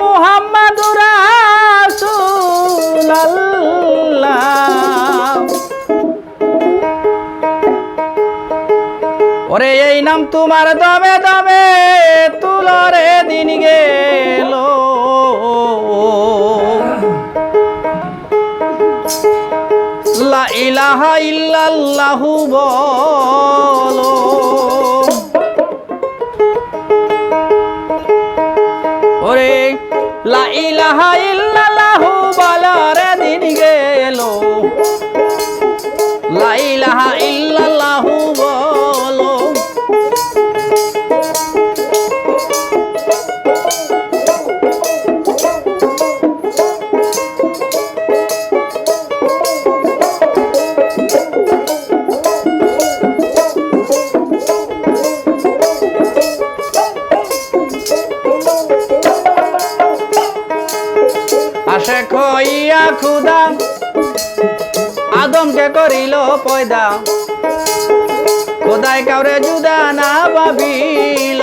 মোহাম্মদ ওরে এই নাম তোমার দমে দমে তুলরে দিন গেল। লা ইলাহা ইল্লাল্লাহু বল ওরে লা ইলাহা ইল্লাল্লাহু বলার দিন গেল। লাই ইলাহা ইল্লাল্লাহ সে খইয়া খুদা আদমকে করিল পয়দা। খোদায় কাউরে জুদা না ভাবিল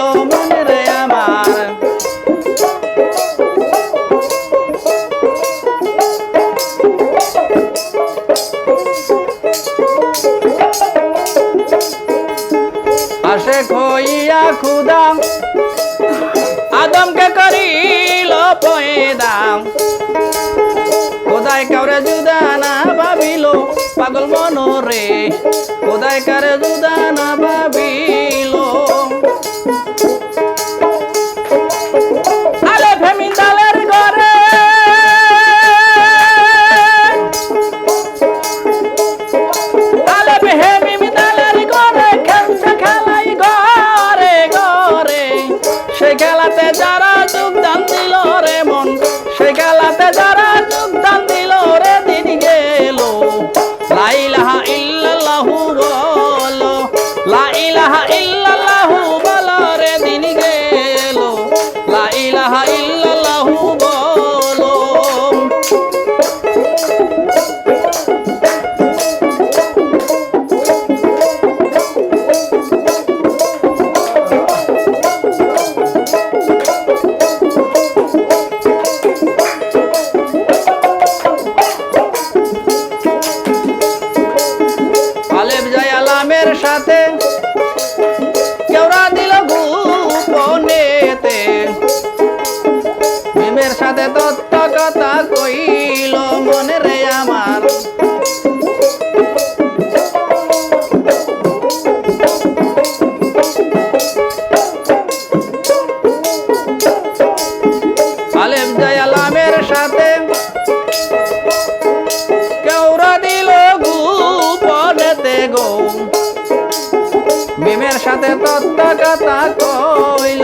ভীমের সাথে তত্ত্ব কথা কইল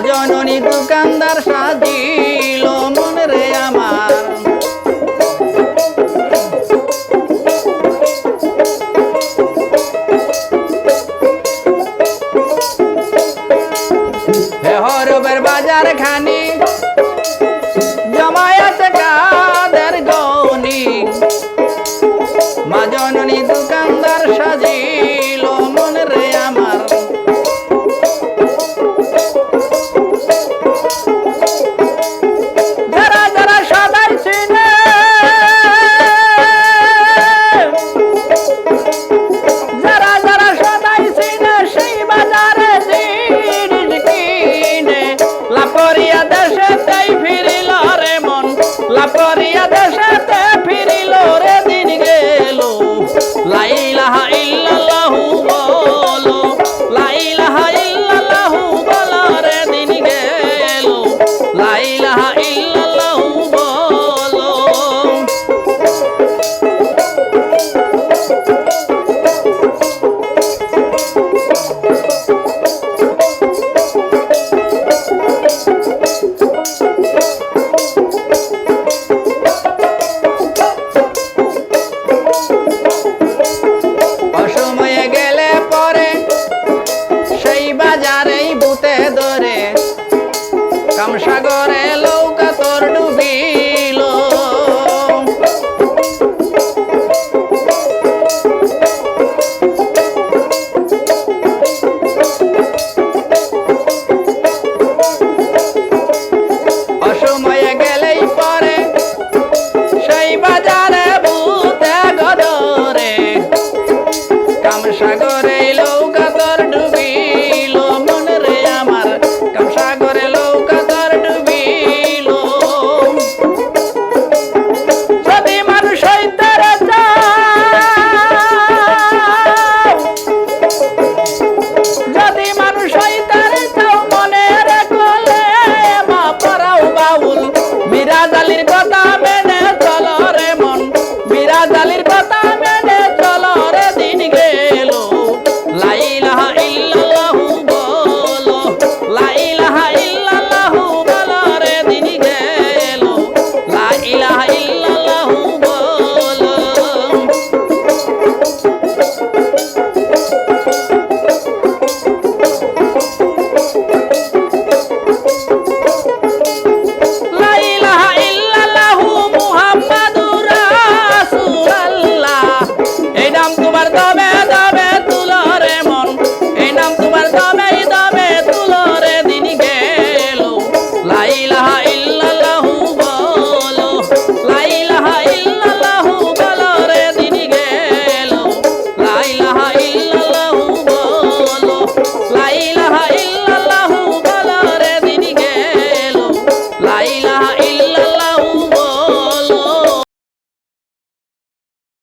জননী দোকানদার সাজিল মন রে আমার। হরবের বাজার খানি করে লো Come on.